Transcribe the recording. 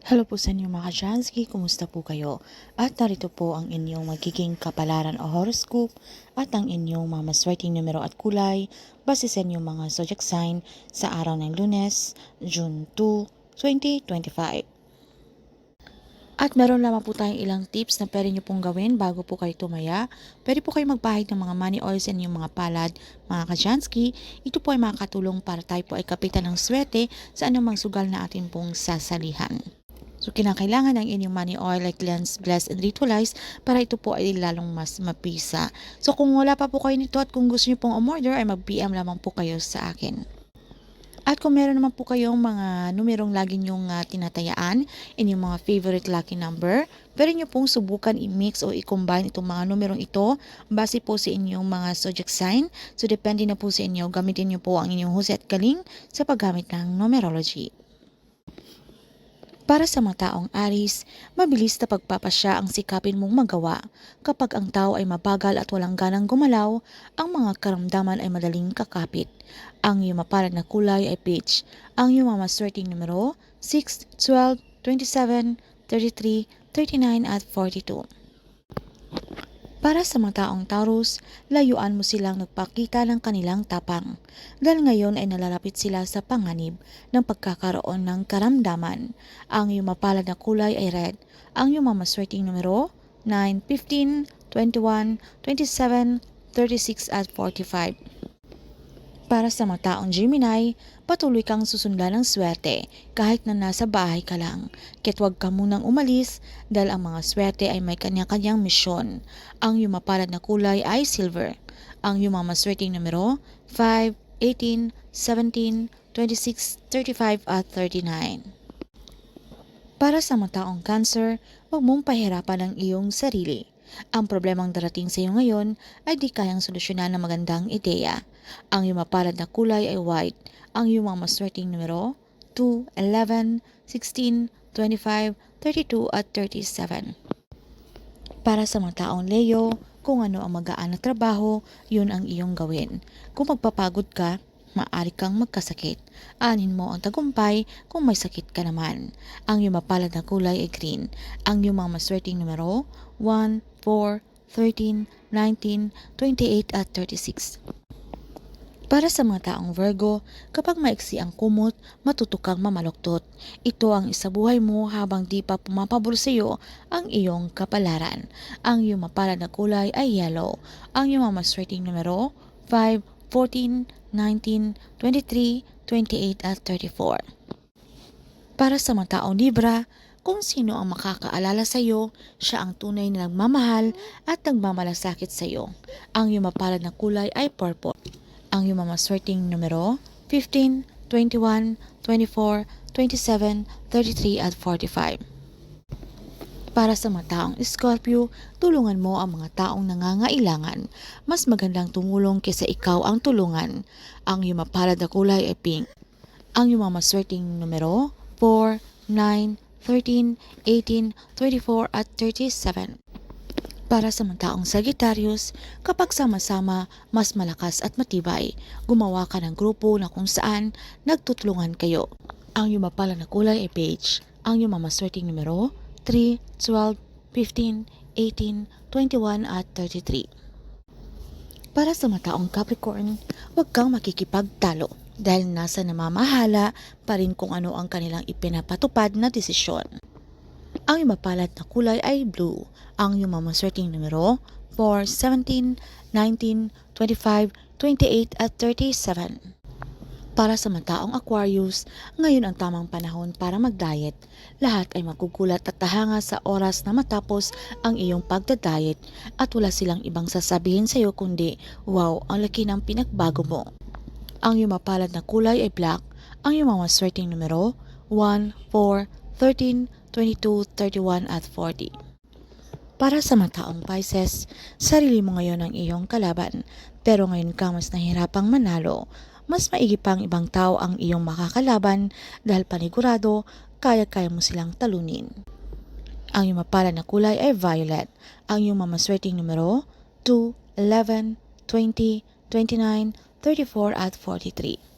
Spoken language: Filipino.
Hello po sa inyo mga Jansky, kumusta po kayo? At narito po ang inyong magiging kapalaran o horoscope at ang inyong mga maswerteng numero at kulay base sa inyong mga zodiac sign sa araw ng lunes, June 2, 2025. At meron lamang po tayong ilang tips na pwede nyo pong gawin bago po kayo tumaya. Pwede po kayo magbahid ng mga money oils sa inyong mga palad, mga kajansky. Ito po ay makakatulong para tayo po ay kapitan ng swerte sa anumang sugal na atin pong sasalihan. So, kinakailangan ng inyong money oil like cleanse, bless, and ritualize para ito po ay lalong mas mapisa. So, kung wala pa po kayo nito at kung gusto nyo pong umorder ay mag-PM lamang po kayo sa akin. At kung meron naman po kayong mga numerong lagi nyong uh, tinatayaan, inyong mga favorite lucky number, pwede nyo pong subukan i-mix o i-combine itong mga numerong ito base po sa inyong mga zodiac sign. So, depende na po sa inyo. Gamitin nyo po ang inyong husay at galing sa paggamit ng numerology. Para sa mga taong aris, mabilis na pagpapasya ang sikapin mong magawa. Kapag ang tao ay mabagal at walang ganang gumalaw, ang mga karamdaman ay madaling kakapit. Ang iyong mapalad na kulay ay peach. Ang iyong mga maswerteng numero, 6, 12, 27, 33, 39 at 42. Para sa mga taong Taurus, layuan mo silang nagpakita ng kanilang tapang. Dahil ngayon ay nalalapit sila sa panganib ng pagkakaroon ng karamdaman. Ang iyong mapalad na kulay ay red. Ang iyong mamaswerteng numero, 9, 15, 21, 27, 36 at 45. Para sa mga taong Gemini, patuloy kang susundan ng swerte kahit na nasa bahay ka lang. Kaya't huwag ka munang umalis dahil ang mga swerte ay may kanya-kanyang misyon. Ang iyong mapalad na kulay ay silver. Ang iyong mga maswerteng numero 5, 18, 17, 26, 35 at 39. Para sa mga taong cancer, huwag mong pahirapan ang iyong sarili. Ang problemang darating sa iyo ngayon ay di kayang solusyonan ng magandang ideya. Ang iyong mapalad na kulay ay white. Ang iyong mga maswerteng numero 2, 11, 16, 25, 32 at 37. Para sa mga taong Leo, kung ano ang magaan na trabaho, yun ang iyong gawin. Kung magpapagod ka, maaari kang magkasakit. Anin mo ang tagumpay kung may sakit ka naman. Ang iyong mapalad na kulay ay green. Ang iyong mga maswerteng numero 1, 4, 13, 19, 28 at 36. Para sa mga taong Virgo, kapag maiksi ang kumot, matuto kang mamaluktot. Ito ang isabuhay mo habang di pa pumapabor sa iyo ang iyong kapalaran. Ang iyong mapalad na kulay ay yellow. Ang iyong mga maswerteng numero 5, 14, 19, 23, 28 at 34. Para sa mga taong Libra, kung sino ang makakaalala sa iyo, siya ang tunay na nagmamahal at nagmamalasakit sa iyo. Ang iyong mapalad na kulay ay purple. Ang iyong mamaswerteng numero 15, 21, 24, 27, 33 at 45. Para sa mga taong Scorpio, tulungan mo ang mga taong nangangailangan. Mas magandang tumulong kaysa ikaw ang tulungan. Ang iyong mapalad na kulay ay pink. Ang iyong mga maswerteng numero 4, 9, 13, 18, 24 at 37. Para sa mga taong Sagittarius, kapag sama-sama, mas malakas at matibay. Gumawa ka ng grupo na kung saan nagtutulungan kayo. Ang iyong mapalad na kulay ay beige. Ang iyong mamaswerteng numero 3, 12, 15, 18, 21 at 33. Para sa mga taong Capricorn, huwag kang makikipagtalo dahil nasa namamahala pa rin kung ano ang kanilang ipinapatupad na desisyon. Ang iyong mapalad na kulay ay blue. Ang iyong mamaswerteng numero 4, 17, 19, 25, 28 at 37. Para sa mga taong Aquarius, ngayon ang tamang panahon para mag-diet. Lahat ay magugulat at tahanga sa oras na matapos ang iyong pagda-diet at wala silang ibang sasabihin sa iyo kundi, wow, ang laki ng pinagbago mo. Ang iyong mapalad na kulay ay black. Ang iyong mga swerteng numero 1, 4, 13, 22, 31 at 40. Para sa mga taong Pisces, sarili mo ngayon ang iyong kalaban. Pero ngayon ka mas nahirapang manalo. Mas maigi pang ibang tao ang iyong makakalaban dahil panigurado kaya-kaya mo silang talunin. Ang iyong mapala na kulay ay violet. Ang iyong mamaswerteng numero 2, 11, 20, 29, 34 at 43.